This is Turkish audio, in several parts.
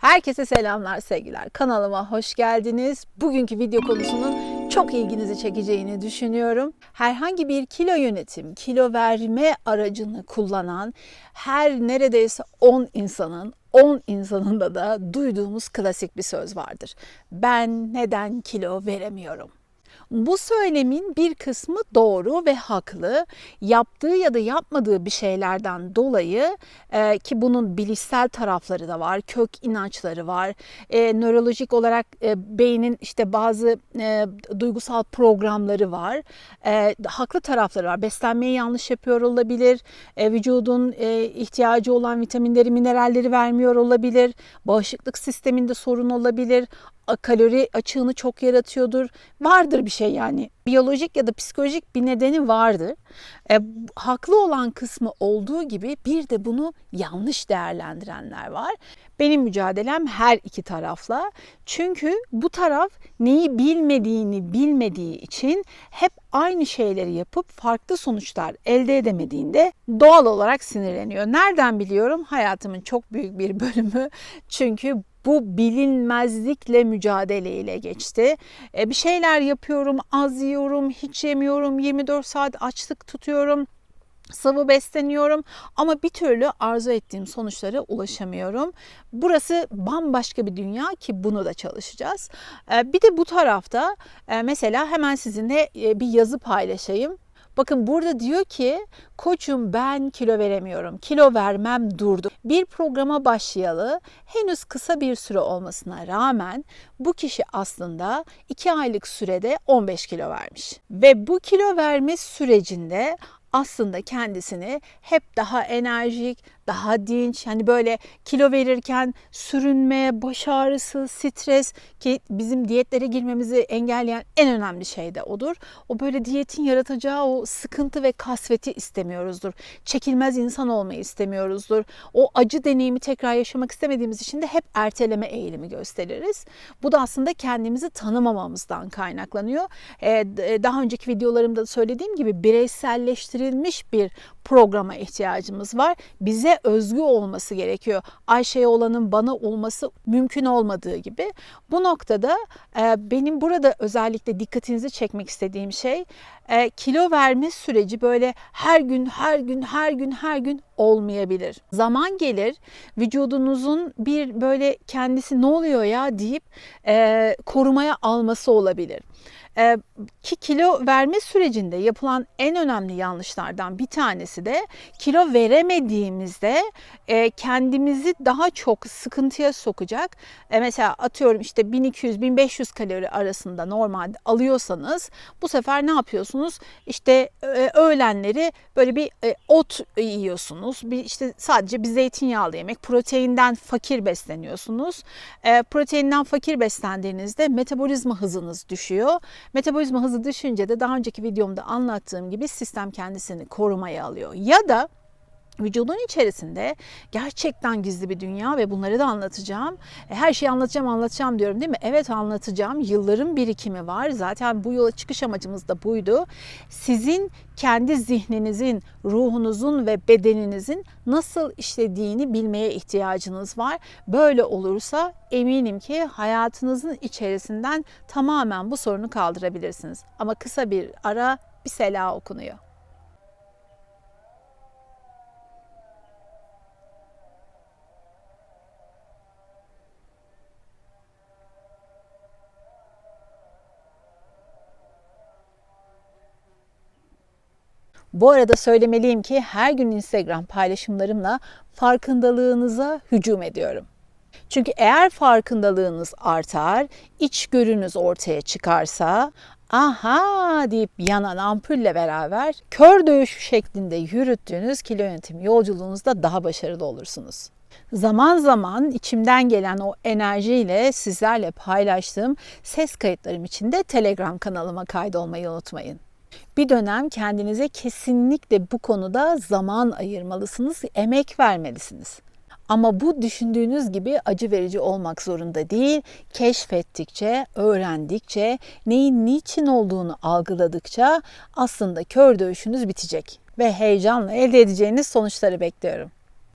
Herkese selamlar sevgiler. Kanalıma hoş geldiniz. Bugünkü video konusunun çok ilginizi çekeceğini düşünüyorum. Herhangi bir kilo yönetim, kilo verme aracını kullanan her neredeyse 10 insanın 10 insanında da duyduğumuz klasik bir söz vardır. Ben neden kilo veremiyorum? Bu söylemin bir kısmı doğru ve haklı. Yaptığı ya da yapmadığı bir şeylerden dolayı e, ki bunun bilişsel tarafları da var, kök inançları var. E, nörolojik olarak e, beynin işte bazı e, duygusal programları var. E, haklı tarafları var. Beslenmeyi yanlış yapıyor olabilir. E, vücudun e, ihtiyacı olan vitaminleri, mineralleri vermiyor olabilir. Bağışıklık sisteminde sorun olabilir kalori açığını çok yaratıyordur. Vardır bir şey yani. Biyolojik ya da psikolojik bir nedeni vardır. E, haklı olan kısmı olduğu gibi bir de bunu yanlış değerlendirenler var. Benim mücadelem her iki tarafla. Çünkü bu taraf neyi bilmediğini bilmediği için hep aynı şeyleri yapıp farklı sonuçlar elde edemediğinde doğal olarak sinirleniyor. Nereden biliyorum? Hayatımın çok büyük bir bölümü. Çünkü bu bilinmezlikle mücadeleyle geçti. E, bir şeyler yapıyorum, az yiyorum, hiç yemiyorum, 24 saat açlık tutuyorum sıvı besleniyorum ama bir türlü arzu ettiğim sonuçlara ulaşamıyorum. Burası bambaşka bir dünya ki bunu da çalışacağız. E, bir de bu tarafta e, mesela hemen sizinle bir yazı paylaşayım. Bakın burada diyor ki koçum ben kilo veremiyorum. Kilo vermem durdu. Bir programa başlayalı henüz kısa bir süre olmasına rağmen bu kişi aslında 2 aylık sürede 15 kilo vermiş. Ve bu kilo verme sürecinde aslında kendisini hep daha enerjik, daha dinç, hani böyle kilo verirken sürünme, baş ağrısı, stres ki bizim diyetlere girmemizi engelleyen en önemli şey de odur. O böyle diyetin yaratacağı o sıkıntı ve kasveti istemiyoruzdur. Çekilmez insan olmayı istemiyoruzdur. O acı deneyimi tekrar yaşamak istemediğimiz için de hep erteleme eğilimi gösteririz. Bu da aslında kendimizi tanımamamızdan kaynaklanıyor. Daha önceki videolarımda söylediğim gibi bireyselleştirilmiş bir programa ihtiyacımız var. Bize özgü olması gerekiyor. Ayşe'ye olanın bana olması mümkün olmadığı gibi. Bu noktada e, benim burada özellikle dikkatinizi çekmek istediğim şey e, kilo verme süreci böyle her gün her gün her gün her gün olmayabilir. Zaman gelir vücudunuzun bir böyle kendisi ne oluyor ya deyip e, korumaya alması olabilir. Ee, ki kilo verme sürecinde yapılan en önemli yanlışlardan bir tanesi de kilo veremediğimizde e, kendimizi daha çok sıkıntıya sokacak. E, mesela atıyorum işte 1200-1500 kalori arasında normalde alıyorsanız bu sefer ne yapıyorsunuz? İşte e, öğlenleri böyle bir ot yiyorsunuz. Bir işte sadece bir zeytinyağlı yemek, proteinden fakir besleniyorsunuz. Proteinden fakir beslendiğinizde metabolizma hızınız düşüyor Metabolizma hızı düşünce de daha önceki videomda anlattığım gibi sistem kendisini korumaya alıyor. Ya da vücudun içerisinde gerçekten gizli bir dünya ve bunları da anlatacağım. E, her şeyi anlatacağım anlatacağım diyorum değil mi? Evet anlatacağım. Yılların birikimi var. Zaten bu yola çıkış amacımız da buydu. Sizin kendi zihninizin, ruhunuzun ve bedeninizin nasıl işlediğini bilmeye ihtiyacınız var. Böyle olursa eminim ki hayatınızın içerisinden tamamen bu sorunu kaldırabilirsiniz. Ama kısa bir ara bir sela okunuyor. Bu arada söylemeliyim ki her gün Instagram paylaşımlarımla farkındalığınıza hücum ediyorum. Çünkü eğer farkındalığınız artar, içgörünüz ortaya çıkarsa, aha deyip yanan ampulle beraber kör dövüşü şeklinde yürüttüğünüz kilo yönetimi yolculuğunuzda daha başarılı olursunuz. Zaman zaman içimden gelen o enerjiyle sizlerle paylaştığım ses kayıtlarım için de Telegram kanalıma kaydolmayı unutmayın. Bir dönem kendinize kesinlikle bu konuda zaman ayırmalısınız, emek vermelisiniz. Ama bu düşündüğünüz gibi acı verici olmak zorunda değil. Keşfettikçe, öğrendikçe, neyin niçin olduğunu algıladıkça aslında kör dövüşünüz bitecek ve heyecanla elde edeceğiniz sonuçları bekliyorum.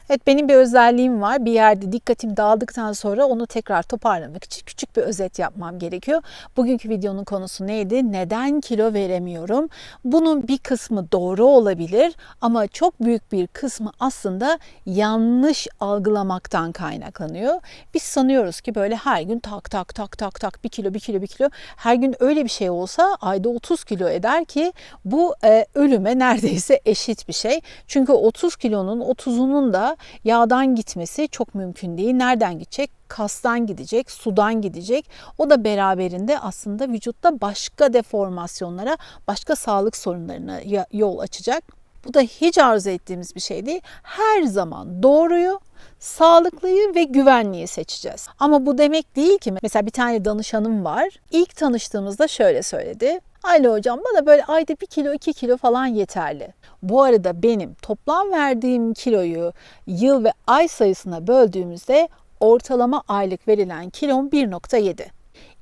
Evet benim bir özelliğim var. Bir yerde dikkatim dağıldıktan sonra onu tekrar toparlamak için küçük bir özet yapmam gerekiyor. Bugünkü videonun konusu neydi? Neden kilo veremiyorum? Bunun bir kısmı doğru olabilir ama çok büyük bir kısmı aslında yanlış algılamaktan kaynaklanıyor. Biz sanıyoruz ki böyle her gün tak tak tak tak tak bir kilo bir kilo bir kilo her gün öyle bir şey olsa ayda 30 kilo eder ki bu e, ölüme neredeyse eşit bir şey. Çünkü 30 kilonun 30'unun da yağdan gitmesi çok mümkün değil. Nereden gidecek? Kastan gidecek, sudan gidecek. O da beraberinde aslında vücutta başka deformasyonlara, başka sağlık sorunlarına yol açacak. Bu da hiç arzu ettiğimiz bir şey değil. Her zaman doğruyu, sağlıklıyı ve güvenliyi seçeceğiz. Ama bu demek değil ki mesela bir tane danışanım var. İlk tanıştığımızda şöyle söyledi. Ayla hocam bana böyle ayda 1 kilo 2 kilo falan yeterli. Bu arada benim toplam verdiğim kiloyu yıl ve ay sayısına böldüğümüzde ortalama aylık verilen kilom 1.7.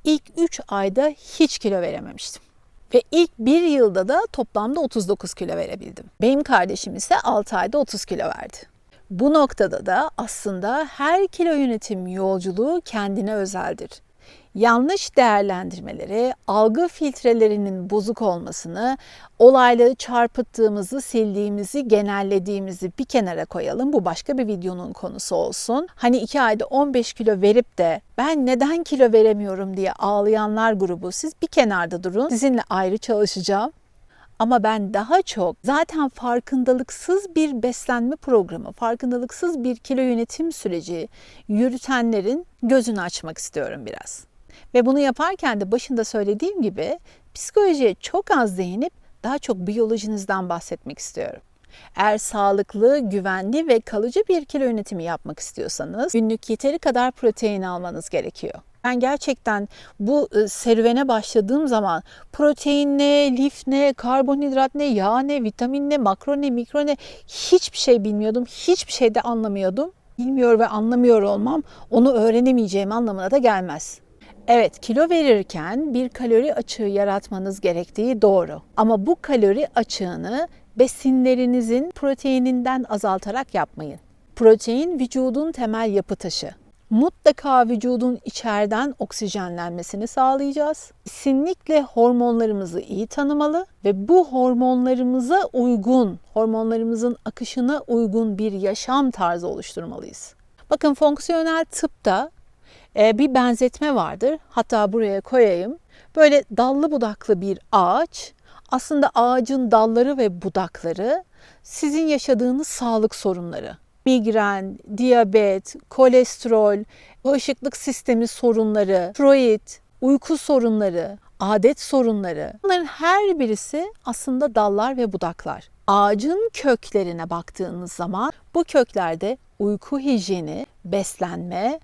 İlk 3 ayda hiç kilo verememiştim. Ve ilk bir yılda da toplamda 39 kilo verebildim. Benim kardeşim ise 6 ayda 30 kilo verdi. Bu noktada da aslında her kilo yönetim yolculuğu kendine özeldir yanlış değerlendirmeleri, algı filtrelerinin bozuk olmasını, olayları çarpıttığımızı, sildiğimizi, genellediğimizi bir kenara koyalım. Bu başka bir videonun konusu olsun. Hani iki ayda 15 kilo verip de ben neden kilo veremiyorum diye ağlayanlar grubu siz bir kenarda durun. Sizinle ayrı çalışacağım. Ama ben daha çok zaten farkındalıksız bir beslenme programı, farkındalıksız bir kilo yönetim süreci yürütenlerin gözünü açmak istiyorum biraz. Ve bunu yaparken de başında söylediğim gibi psikolojiye çok az değinip daha çok biyolojinizden bahsetmek istiyorum. Eğer sağlıklı, güvenli ve kalıcı bir kilo yönetimi yapmak istiyorsanız günlük yeteri kadar protein almanız gerekiyor. Ben gerçekten bu ıı, serüvene başladığım zaman protein ne, lif ne, karbonhidrat ne, yağ ne, vitamin ne, makro ne, mikro ne hiçbir şey bilmiyordum. Hiçbir şey de anlamıyordum. Bilmiyor ve anlamıyor olmam onu öğrenemeyeceğim anlamına da gelmez. Evet, kilo verirken bir kalori açığı yaratmanız gerektiği doğru. Ama bu kalori açığını besinlerinizin proteininden azaltarak yapmayın. Protein vücudun temel yapı taşı. Mutlaka vücudun içeriden oksijenlenmesini sağlayacağız. Kesinlikle hormonlarımızı iyi tanımalı ve bu hormonlarımıza uygun, hormonlarımızın akışına uygun bir yaşam tarzı oluşturmalıyız. Bakın fonksiyonel tıpta bir benzetme vardır. Hatta buraya koyayım. Böyle dallı budaklı bir ağaç. Aslında ağacın dalları ve budakları sizin yaşadığınız sağlık sorunları. Migren, diyabet, kolesterol, bağışıklık sistemi sorunları, tiroid, uyku sorunları, adet sorunları. Bunların her birisi aslında dallar ve budaklar. Ağacın köklerine baktığınız zaman bu köklerde uyku hijyeni, beslenme,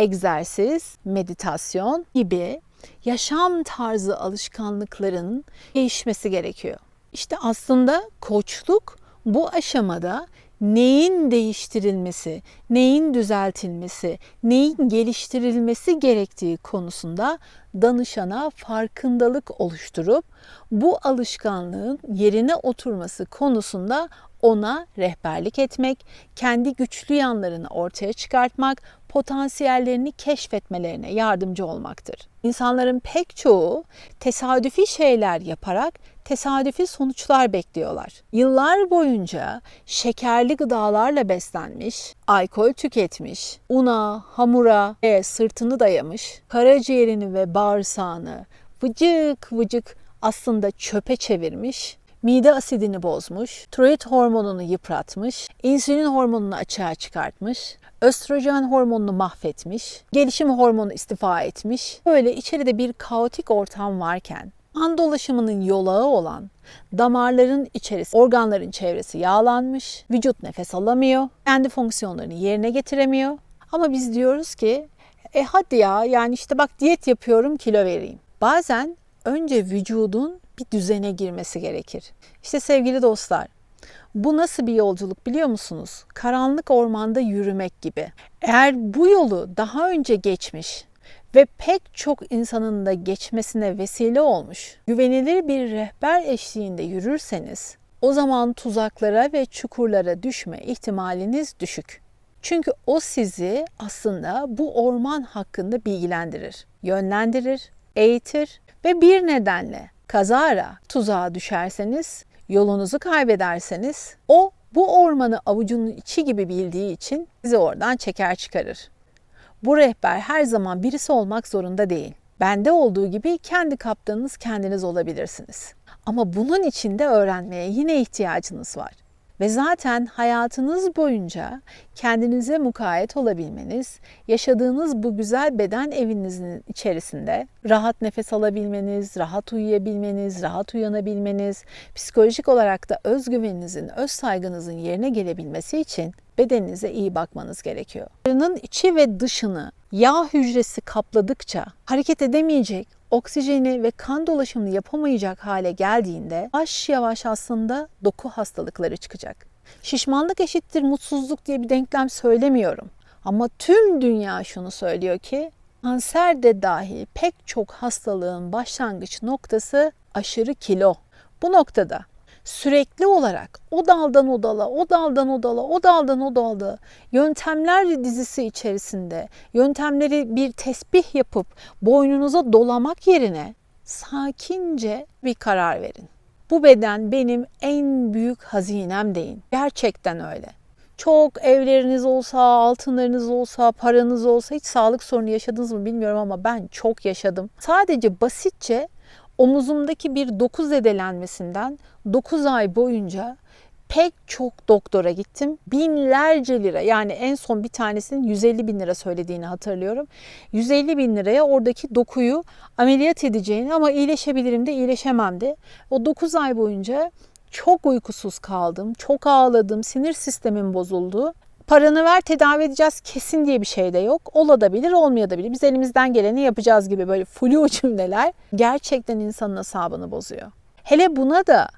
egzersiz, meditasyon gibi yaşam tarzı alışkanlıkların değişmesi gerekiyor. İşte aslında koçluk bu aşamada neyin değiştirilmesi, neyin düzeltilmesi, neyin geliştirilmesi gerektiği konusunda danışana farkındalık oluşturup bu alışkanlığın yerine oturması konusunda ona rehberlik etmek, kendi güçlü yanlarını ortaya çıkartmak, potansiyellerini keşfetmelerine yardımcı olmaktır. İnsanların pek çoğu tesadüfi şeyler yaparak tesadüfi sonuçlar bekliyorlar. Yıllar boyunca şekerli gıdalarla beslenmiş, alkol tüketmiş, una, hamura ve sırtını dayamış, karaciğerini ve bağırsağını vıcık vıcık aslında çöpe çevirmiş mide asidini bozmuş, tiroid hormonunu yıpratmış, insülin hormonunu açığa çıkartmış, östrojen hormonunu mahvetmiş, gelişim hormonu istifa etmiş. Böyle içeride bir kaotik ortam varken kan dolaşımının yolağı olan damarların içerisi, organların çevresi yağlanmış, vücut nefes alamıyor, kendi fonksiyonlarını yerine getiremiyor. Ama biz diyoruz ki e hadi ya yani işte bak diyet yapıyorum kilo vereyim. Bazen önce vücudun bir düzene girmesi gerekir. İşte sevgili dostlar, bu nasıl bir yolculuk biliyor musunuz? Karanlık ormanda yürümek gibi. Eğer bu yolu daha önce geçmiş ve pek çok insanın da geçmesine vesile olmuş, güvenilir bir rehber eşliğinde yürürseniz o zaman tuzaklara ve çukurlara düşme ihtimaliniz düşük. Çünkü o sizi aslında bu orman hakkında bilgilendirir, yönlendirir, eğitir ve bir nedenle kazara tuzağa düşerseniz, yolunuzu kaybederseniz o bu ormanı avucunun içi gibi bildiği için sizi oradan çeker çıkarır. Bu rehber her zaman birisi olmak zorunda değil. Bende olduğu gibi kendi kaptanınız kendiniz olabilirsiniz. Ama bunun için de öğrenmeye yine ihtiyacınız var. Ve zaten hayatınız boyunca kendinize mukayyet olabilmeniz, yaşadığınız bu güzel beden evinizin içerisinde rahat nefes alabilmeniz, rahat uyuyabilmeniz, rahat uyanabilmeniz, psikolojik olarak da özgüveninizin, öz saygınızın yerine gelebilmesi için bedeninize iyi bakmanız gerekiyor. Karının içi ve dışını yağ hücresi kapladıkça hareket edemeyecek, oksijeni ve kan dolaşımını yapamayacak hale geldiğinde yavaş yavaş aslında doku hastalıkları çıkacak. Şişmanlık eşittir mutsuzluk diye bir denklem söylemiyorum. Ama tüm dünya şunu söylüyor ki kanser de dahil pek çok hastalığın başlangıç noktası aşırı kilo. Bu noktada sürekli olarak o daldan o dala, o daldan o dala, o daldan o dala yöntemler dizisi içerisinde yöntemleri bir tesbih yapıp boynunuza dolamak yerine sakince bir karar verin. Bu beden benim en büyük hazinem deyin. Gerçekten öyle. Çok evleriniz olsa, altınlarınız olsa, paranız olsa hiç sağlık sorunu yaşadınız mı bilmiyorum ama ben çok yaşadım. Sadece basitçe omuzumdaki bir doku zedelenmesinden 9 ay boyunca pek çok doktora gittim. Binlerce lira yani en son bir tanesinin 150 bin lira söylediğini hatırlıyorum. 150 bin liraya oradaki dokuyu ameliyat edeceğini ama iyileşebilirim de iyileşemem de. O 9 ay boyunca çok uykusuz kaldım, çok ağladım, sinir sistemim bozuldu. Paranı ver tedavi edeceğiz kesin diye bir şey de yok. Olabilir olmayabilir. Biz elimizden geleni yapacağız gibi böyle flu cümleler gerçekten insanın asabını bozuyor. Hele buna da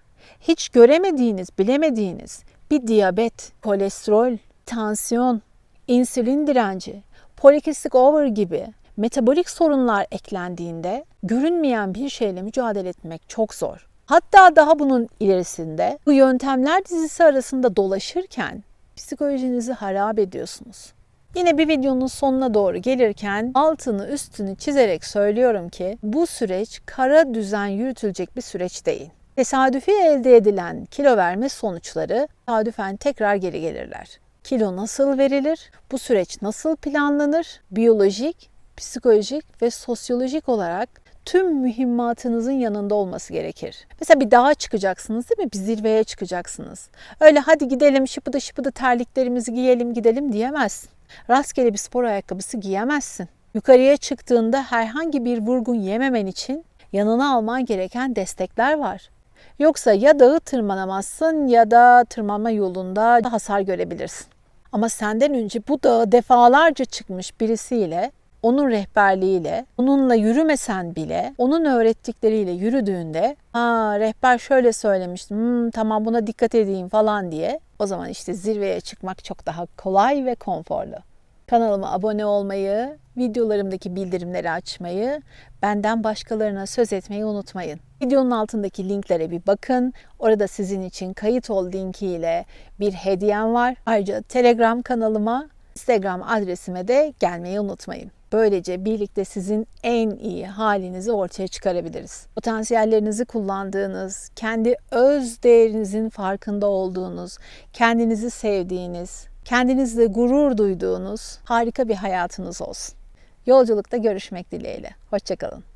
hiç göremediğiniz, bilemediğiniz bir diyabet, kolesterol, tansiyon, insülin direnci, polikistik over gibi metabolik sorunlar eklendiğinde görünmeyen bir şeyle mücadele etmek çok zor. Hatta daha bunun ilerisinde bu yöntemler dizisi arasında dolaşırken psikolojinizi harap ediyorsunuz. Yine bir videonun sonuna doğru gelirken altını üstünü çizerek söylüyorum ki bu süreç kara düzen yürütülecek bir süreç değil. Tesadüfi elde edilen kilo verme sonuçları tesadüfen tekrar geri gelirler. Kilo nasıl verilir? Bu süreç nasıl planlanır? Biyolojik, psikolojik ve sosyolojik olarak tüm mühimmatınızın yanında olması gerekir. Mesela bir dağa çıkacaksınız değil mi? Bir zirveye çıkacaksınız. Öyle hadi gidelim şıpıdı şıpıdı terliklerimizi giyelim gidelim diyemezsin. Rastgele bir spor ayakkabısı giyemezsin. Yukarıya çıktığında herhangi bir vurgun yememen için yanına alman gereken destekler var. Yoksa ya dağı tırmanamazsın ya da tırmanma yolunda hasar görebilirsin. Ama senden önce bu dağı defalarca çıkmış birisiyle onun rehberliğiyle, onunla yürümesen bile onun öğrettikleriyle yürüdüğünde ha rehber şöyle söylemişti hmm, tamam buna dikkat edeyim falan diye o zaman işte zirveye çıkmak çok daha kolay ve konforlu. Kanalıma abone olmayı, videolarımdaki bildirimleri açmayı, benden başkalarına söz etmeyi unutmayın. Videonun altındaki linklere bir bakın. Orada sizin için kayıt ol linkiyle bir hediyem var. Ayrıca Telegram kanalıma, Instagram adresime de gelmeyi unutmayın. Böylece birlikte sizin en iyi halinizi ortaya çıkarabiliriz. Potansiyellerinizi kullandığınız, kendi öz değerinizin farkında olduğunuz, kendinizi sevdiğiniz, kendinizle gurur duyduğunuz harika bir hayatınız olsun. Yolculukta görüşmek dileğiyle. Hoşçakalın.